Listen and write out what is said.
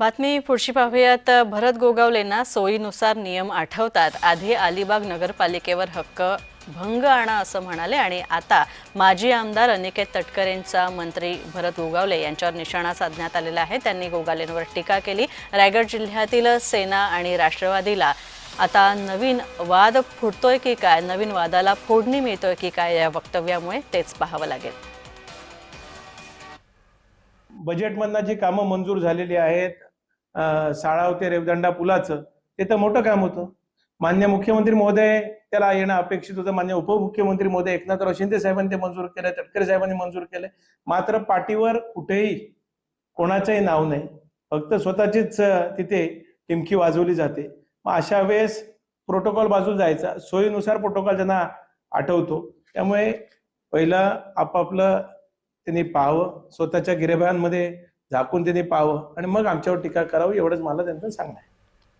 बातमी पुढची पाहूयात. भरत गोगावलेंना सोयीनुसार नियम आठवतात. आधी अलिबाग नगरपालिकेवर हक्क भंग आणा असं म्हणाले आणि आता माजी आमदार अनिकेत तटकरेंचा मंत्री भरत गोगावले यांच्यावर निशाणा साधण्यात आलेला आहे. त्यांनी गोगावलेंवर टीका केली. रायगड जिल्ह्यातील सेना आणि राष्ट्रवादीला आता नवीन वाद फुटतोय की काय? नवीन वादाला फोडणी मिळतोय की काय या वक्तव्यामुळे तेच पाहावं लागेल. बजेटमधनं जी कामं मंजूर झालेली आहेत साळाव ते रेवदंडा पुलाचं ते तर मोठं काम होतं. मान्य मुख्यमंत्री महोदय त्याला येणं अपेक्षित होतं. मान्य उपमुख्यमंत्री महोदय एकनाथराव शिंदे साहेबांनी ते मंजूर केलं तटकरे साहेबांनी मंजूर केले मात्र पाठीवर कुठेही कोणाचंही नाव नाही. फक्त स्वतःचीच तिथे टिमकी वाजवली जाते. मग अशा वेळेस प्रोटोकॉल बाजूला जायचा. सोयीनुसार प्रोटोकॉल त्यांना आठवतो. त्यामुळे पहिलं आपापलं त्यांनी पाहावं. स्वतःच्या गिरेबांमध्ये झाकून त्यांनी पाहावं आणि मग आमच्यावर टीका करावी एवढंच मला त्यांचं सांगणं आहे.